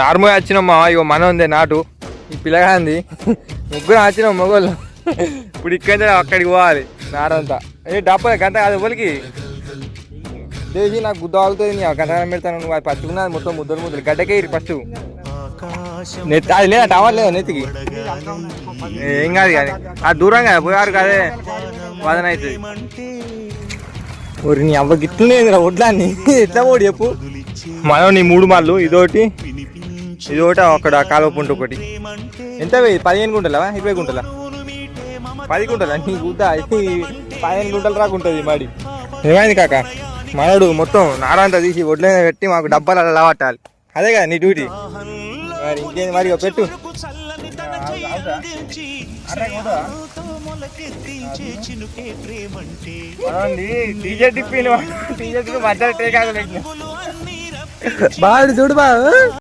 Normal వచ్చినామా ఇగో మన ఉంది నాటు. ఈ పిల్లగాంది ముగ్గురు వచ్చినాం మొగోళ్ళు. ఇప్పుడు ఇక్కడ అక్కడికి పోవాలి నారంతా. ఏ డబ్బా గంట కాదు ఎవరికి? దేవి నాకు గుద్ద ఆగుతుంది నీ గంట పెడతాను నువ్వు అది పచ్చుకున్నది మొత్తం ముద్దలు ముద్దలు. గడ్డకే పచ్చు నెత్తి అది లేదా టవర్ లేదా నెత్తికి? ఏం కాదు కానీ. ఆ దూరం కదా పోయారు కదే. వాదన అవుతుంది. ఊరి నీ అవ్వ గిట్లనే వడ్లాన్ని ఎట్లా పోడు చెప్పు. మనం నీ మూడు మాళ్ళు ఇదోటి ఇదోటి అక్కడ కాలువ పుంట ఒకటి. ఎంత పదిహేను గుంటలా? ఇరవై గుంటలా? పది గుంటలా? నీ గుద్ద ఇది పదిహేను గుంటలు రాకుంటుంది మాడి. ఏమైంది కాక? మనడు మొత్తం నారంతా తీసి ఒడ్ల మీద పెట్టి మాకు డబ్బాలు అలా పట్టాలి అదే కదా నీ డ్యూటీ? మరి ఇంకేంది మరి పెట్టు. టీజర్ టిప్పిన టీజర్ మధ్యలో టేక్ బాడు చూడు బాడు